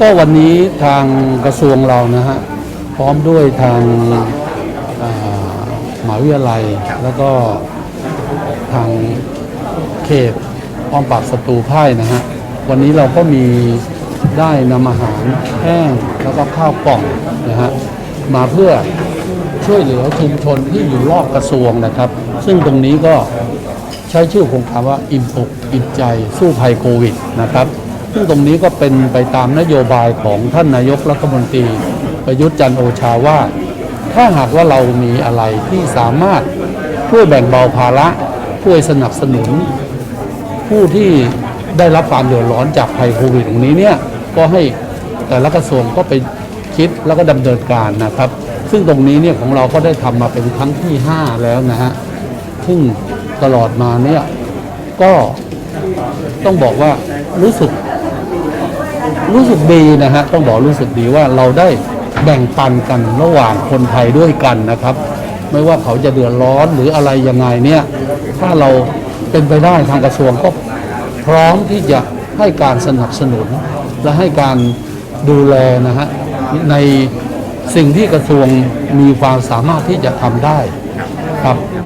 ก็วันนี้ทางกระทรวงเรานะฮะพร้อมด้วยทางอ่ามหาวิทยาลัย แล้วก็ทางเขตป้อมปราบศัตรูพ่ายนะฮะวันนี้เราก็มีได้นำอาหารแห้งแล้วก็ข้าวกล่องนะฮะมาเพื่อช่วยเหลือชุมชนที่อยู่รอบกระทรวงนะครับ ซึ่งตรงนี้ก็ใช้ชื่อโครงการว่าอิ่มอกอิ่มใจสู้ภัยโควิดนะครับ ซึ่งตรงนี้ก็เป็นไปตามนโยบายของท่านนายกรัฐมนตรีประยุทธ์จันโอชาว่า ถ้าหากว่าเรามีอะไรที่สามารถช่วยแบ่งเบาภาระช่วยสนับสนุน ผู้ที่ได้รับความเดือดร้อนจากภัยโควิดตรงนี้เนี่ยก็ให้แต่ละกระทรวงก็ไปคิดแล้วก็ดำเนินการนะครับ ซึ่งตรงนี้เนี่ยของเราก็ได้ทำมาเป็นครั้งที่ 5 แล้วนะฮะซึ่งตลอดมาเนี่ยก็ต้องบอกว่ารู้สึก รู้สึกดีนะฮะต้องบอกรู้สึกดีว่าเราได้แบ่งปันกันระหว่างคนไทยด้วยกันนะครับ ไม่ว่าเขาจะเดือดร้อนหรืออะไรยังไงเนี่ย ถ้าเราเป็นไปได้ทางกระทรวงก็พร้อมที่จะให้การสนับสนุน และให้การดูแลนะฮะในสิ่งที่กระทรวงมีความสามารถที่จะทำได้ครับ